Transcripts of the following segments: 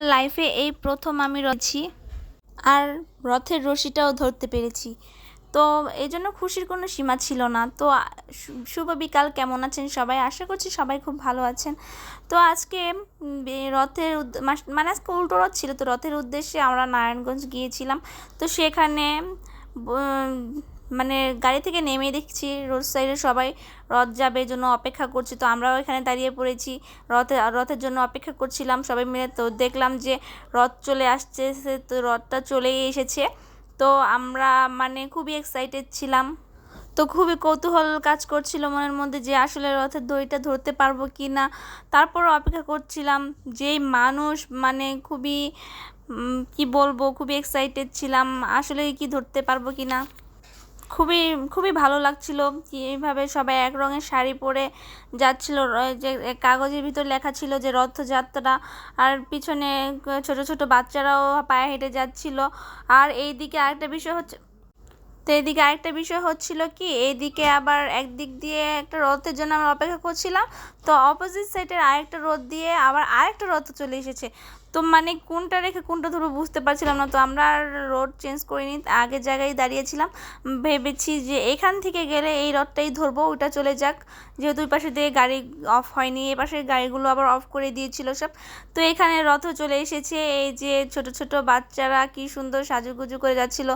লাইফে এই প্রথম আমি রয়েছি আর রথের রশিটাও ধরতে পেরেছি। তো এই জন্য খুশির কোনো সীমা ছিল না। তো শুভ বিকাল, কেমন আছেন সবাই? আশা করছি সবাই খুব ভালো আছেন। তো আজকে রথের মানে আজকে উল্টো রথ ছিল। তো রথের উদ্দেশ্যে আমরা নারায়ণগঞ্জ গিয়েছিলাম। তো সেখানে মানে গাড়ি থেকে নেমে দেখছি রোড সাইডে সবাই রথ যাবে জন্য অপেক্ষা করছি। তো আমরাও এখানে দাঁড়িয়ে পড়েছি। রথে, রথের জন্য অপেক্ষা করছিলাম সবাই মিলে। তো দেখলাম যে রথ চলে আসছে, সে- তো রথটা চলেই এসেছে। তো আমরা মানে খুবই এক্সাইটেড ছিলাম। তো খুবই কৌতূহল কাজ করছিল মনের মধ্যে যে আসলে রথের দড়িটা ধরতে পারব কি না। তারপর অপেক্ষা করছিলাম যেই মানুষ মানে খুবই কি বলব, খুবই এক্সাইটেড ছিলাম আসলে কি ধরতে পারব কি না। খুবই খুবই ভালো লাগছিল কি এইভাবে সবাই এক রঙের শাড়ি পরে যাচ্ছিল যে কাগজের ভিতর লেখা ছিল যে রথযাত্রা আর পিছনে ছোট ছোট বাচ্চারাও পায়ে হেঁটে যাচ্ছিল। আর এই দিকে আরেকটা বিষয় হচ্ছে, তো এদিকে আরেকটা বিষয় হচ্ছিল কি, এইদিকে আবার একদিক দিয়ে একটা রথের জন্য আমরা অপেক্ষা করছিলাম, তো অপোজিট সাইডের আরেকটা রথ দিয়ে আবার আরেকটা রথ চলে এসেছে। তো মানে কোনটা রেখে কোনটা ধরবো বুঝতে পারছিলাম না। তো আমরা রোড চেঞ্জ করিনি আগের জায়গায় দাঁড়িয়েছিলাম। ভেবেছি যে এখান থেকে গেলে এই রথটাই ধরবো, ওটা চলে যাক। যেহেতু ওই পাশে দিয়ে গাড়ি অফ হয়নি, এ পাশের গাড়িগুলো আবার অফ করে দিয়েছিল সব। তো এখানে রথও চলে এসেছে, এই যে ছোট ছোট বাচ্চারা কি সুন্দর সাজুগুজু করে যাচ্ছিল।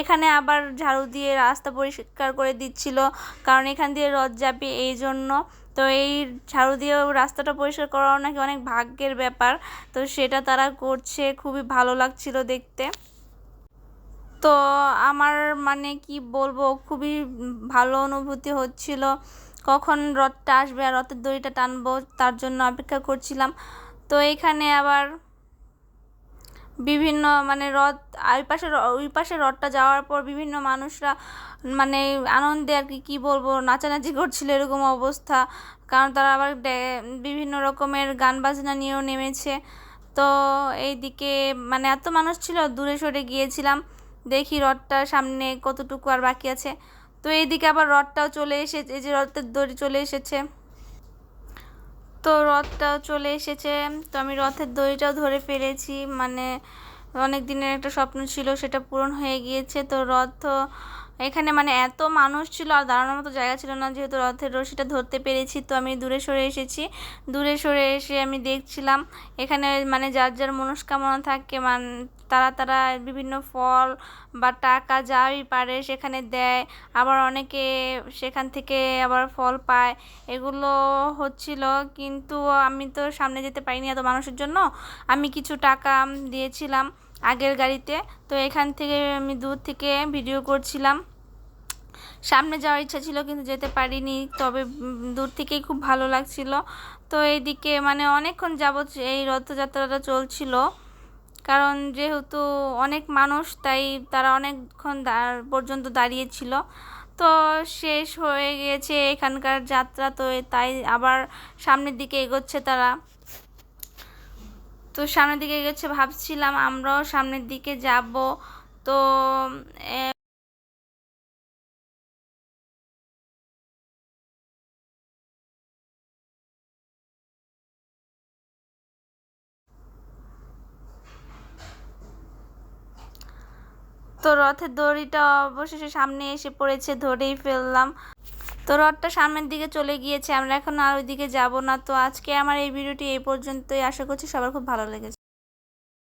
এখানে আবার ঝাড়ু দিয়ে রাস্তা পরিষ্কার করে দিচ্ছিল, কারণ এখান দিয়ে রথ যাবে এই জন্য। তো এই ঝাড়ু দিয়েও রাস্তাটা পরিষ্কার করাও নাকি অনেক ভাগ্যের ব্যাপার। তো সেটা তারা করছে, খুবই ভালো লাগছিল দেখতে। তো আমার মানে কি বলব, খুবই ভালো অনুভূতি হচ্ছিল। কখন রথটা আসবে আর রথের দড়িটা টানবো তার জন্য অপেক্ষা করছিলাম। তো এখানে আবার বিভিন্ন মানে রথ ওই পাশে ওই পাশে রথটা যাওয়ার পর বিভিন্ন মানুষরা মানে আনন্দে আর কি, কী বলব, নাচানাচি করছিল এরকম অবস্থা। কারণ তারা আবার বিভিন্ন রকমের গান বাজনা নিয়েও নেমেছে। তো এইদিকে মানে এত মানুষ ছিল, দূরে সরে গিয়েছিলাম। দেখি রথটা সামনে কতটুকু আর বাকি আছে। তো এইদিকে আবার রথটাও চলে এসেছে এই যে রথের দড়ি চলে এসেছে। তো রথটাও চলে এসেছে। তো আমি রথের দড়িটাও ধরে ফেলেছি। মানে অনেক দিনের একটা স্বপ্ন ছিল, সেটা পূরণ হয়ে গিয়েছে। তো রথ এখানে মানে এত মানুষ ছিল আর দাঁড়ানোর মতো জায়গা ছিল না, যেহেতু রথের রশিটা ধরতে পেরেছি। তো আমি দূরে সরে এসেছি। দূরে সরে এসে আমি দেখছিলাম, এখানে মানে যার যার মনস্কামনা থাকে, মান, তারা তারা বিভিন্ন ফল বা টাকা যাই পারে সেখানে দেয়। আবার অনেকে সেখান থেকে আবার ফল পায়। এগুলো হচ্ছিল, কিন্তু আমি তো সামনে যেতে পারিনি এত মানুষের জন্য। আমি কিছু টাকা দিয়েছিলাম আগের গাড়িতে। তো এখান থেকে আমি দূর থেকে ভিডিও করছিলাম। সামনে যাওয়ার ইচ্ছা ছিল কিন্তু যেতে পারিনি, তবে দূর থেকেই খুব ভালো লাগছিল। তো এইদিকে মানে অনেকক্ষণ যাবৎ এই রথযাত্রাটা চলছিল। কারণ যেহেতু অনেক মানুষ, তাই তারা অনেকক্ষণ পর্যন্ত দাঁড়িয়েছিল। তো শেষ হয়ে গিয়েছে এখানকার যাত্রা, তো তাই আবার সামনের দিকে এগোচ্ছে তারা। তো সামনের দিকে এগোচ্ছে, ভাবছিলাম আমরাও সামনের দিকে যাব। তো তো রথের দড়িটা অবশেষে সামনে এসে পড়েছে, ধরেই ফেললাম। তো রথটা সামনের দিকে চলে গিয়েছে, আমরা এখন আর ওইদিকে যাব না। তো আজকে আমার এই ভিডিওটি এই পর্যন্তই। আশা করছি সবার খুব ভালো লেগেছে।